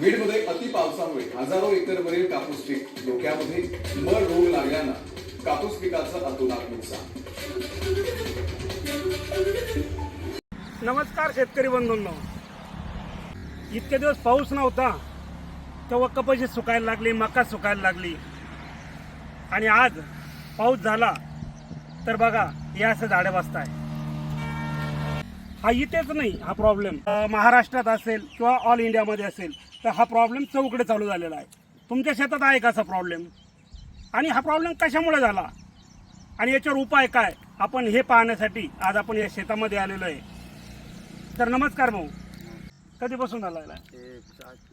बीडमध्ये अति पावसामुळे हजारो एकरवरील कापूस पीक डोक्यामध्ये मळ रोग लागल्यानं कापूस पिकाचं अतोनात नुकसान. नमस्कार शेतकरी बंधूंनो. इतके दिवस पाऊस नव्हता तेव्हा कपाशी सुकायला लागली मका सुकायला लागली. आणि आज पाऊस झाला तर बघा हे असं झाडे बसताय. हा इथेच नाही हा प्रॉब्लेम महाराष्ट्रात असेल किंवा ऑल इंडियामध्ये असेल तर हा प्रॉब्लेम चौकडे चालू झालेला आहे. तुमच्या शेतात आहे का असा प्रॉब्लेम आणि हा प्रॉब्लेम कशामुळे झाला? आणि याच्यावर उपाय काय? आपण हे पाहण्यासाठी आज आपण या शेतामध्ये आलेलो आहे. तर नमस्कार भाऊ. कधीपासून? ते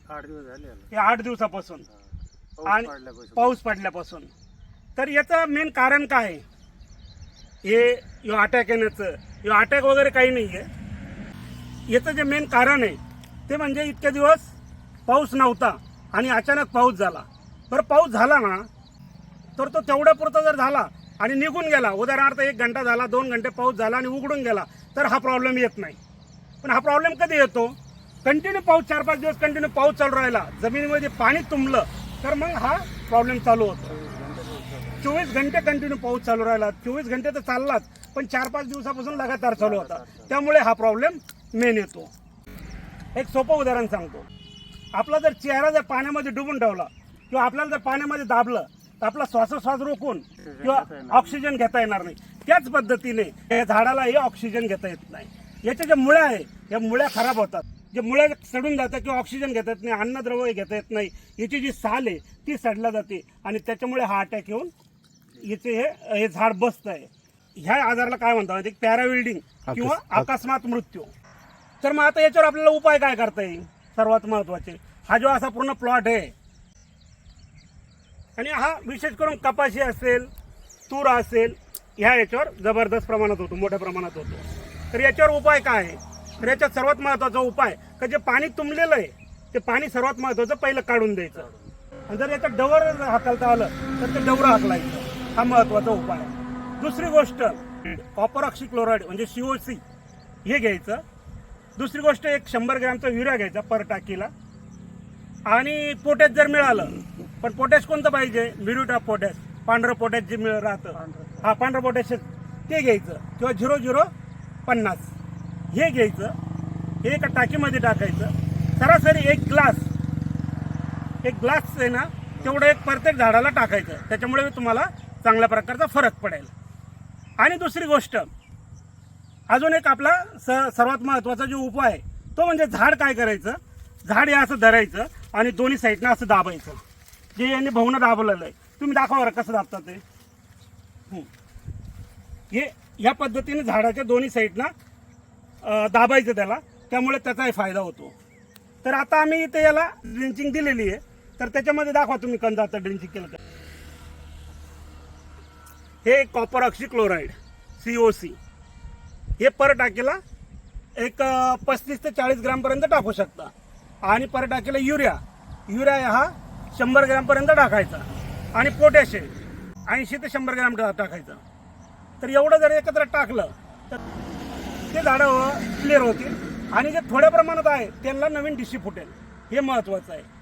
आठ दिवस झाले. हे आठ दिवसापासून. पाऊस आणि पडल्यापासून. पाऊस पडल्यापासून. तर याचं मेन कारण काय? आहे? हे यो अटॅक येण्याचं. यो अटॅक वगैरे काही नाही आहे याचं जे मेन कारण आहे ते म्हणजे इतके दिवस पाऊस नव्हता आणि अचानक पाऊस झाला. बरं पाऊस झाला ना तर तो तेवढ्या पुरता जर झाला आणि निघून गेला उदाहरणार्थ एक घंटा झाला दोन घंटे पाऊस झाला आणि उघडून गेला तर हा प्रॉब्लेम येत नाही. पण हा प्रॉब्लेम कधी येतो? कंटिन्यू पाऊस चार पाच दिवस कंटिन्यू पाऊस चालू राहिला जमिनीमध्ये पाणी तुंबलं तर मग हा प्रॉब्लेम चालू होतो. चोवीस घंटे कंटिन्यू पाऊस चालू राहिला. चोवीस घंटे तर चाललाच पण चार पाच दिवसापासून लगातार चालू होता. त्यामुळे हा प्रॉब्लेम मेन येतो. एक सोपं उदाहरण सांगतो. आपला जर चेहरा जर पाण्यामध्ये डुबून ठेवला किंवा आपल्याला जर पाण्यामध्ये दाबलं तर आपला श्वासोश्वास रोखून किंवा ऑक्सिजन घेता येणार नाही. त्याच पद्धतीने या झाडालाही ऑक्सिजन घेता येत नाही. याच्या ज्या मुळ्या आहे या मुळ्या खराब होतात. जे मुळ्या सडून जातात किंवा ऑक्सिजन घेता येत नाही अन्नद्रव्य घेता येत नाही याची जी साल आहे ती सडल्या जाते. आणि त्याच्यामुळे हा अटॅक येऊन याचे हे हे झाड बसत आहे. ह्या आजाराला काय म्हणतात एक पॅराविल्डिंग किंवा अकस्मात मृत्यू. तर मग आता याच्यावर आपल्याला उपाय काय करता येईल? सर्वात महत्त्वाचे. हा जो असा पूर्ण प्लॉट आहे आणि हा विशेष करून कपाशी असेल तूर असेल ह्या याच्यावर जबरदस्त प्रमाणात होतो मोठ्या प्रमाणात होतो. तर याच्यावर उपाय काय आहे? तर याच्यात सर्वात महत्त्वाचा उपाय का जे पाणी तुंबलेलं आहे ते पाणी सर्वात महत्वाचं पहिलं काढून द्यायचं. आणि जर याचं डवर हाकलता आलं तर ते डवरं हाकलायचं. हा महत्त्वाचा उपाय आहे. दुसरी गोष्ट कॉपर ऑक्सिक्लोराईड म्हणजे सीओसी हे घ्यायचं. दुसरी गोष्ट एक शंभर ग्रॅमचा युरिया घ्यायचा पर टाकीला. आणि पोटॅश जर मिळालं पण पोटॅश कोणतं पाहिजे? मिरुटा पोटॅश. पांढरं पोटॅश जे मिळ राहतं. हा पांढरं पोटॅश ते घ्यायचं. किंवा झिरो झिरो पन्नास. हे घ्यायचं. हे एका टाकीमध्ये टाकायचं. सरासरी एक ग्लास एक ग्लास आहे ना तेवढं एक प्रत्येक झाडाला टाकायचं. त्याच्यामुळे तुम्हाला चांगल्या प्रकारचा फरक पडेल. आणि दुसरी गोष्ट अजून एक आपला स सर्वात महत्त्वाचा जो उपाय आहे तो म्हणजे झाड काय करायचं? झाड हे असं धरायचं आणि दोन्ही साईडनं असं दाबायचं. जे यांनी भाऊनं दाबलेलं आहे. तुम्ही दाखवा बरं कसं दाबतात ते. हे या पद्धतीने झाडाच्या दोन्ही साईडनं दाबायचं त्याला. त्यामुळे त्याचाही फायदा होतो. तर आता आम्ही इथे याला ड्रिंचिंग दिलेली आहे. तर त्याच्यामध्ये दाखवा तुम्ही कंदा आता ड्रिंचिंग केलं तर हे copper oxychloride C O C. हे पर टाकीला एक पस्तीस ते चाळीस ग्रामपर्यंत टाकू शकता. आणि पर टाकीला युरिया. युरिया हा शंभर ग्रॅमपर्यंत टाकायचा. आणि पोटॅशियम ऐंशी ते शंभर ग्रॅम टा- टाकायचं. तर एवढं जर एकत्र टाकलं तर ते झाडं क्लिअर होतील. आणि जे थोड्या प्रमाणात आहे त्यांना नवीन डिशी फुटेल. हे महत्त्वाचं आहे.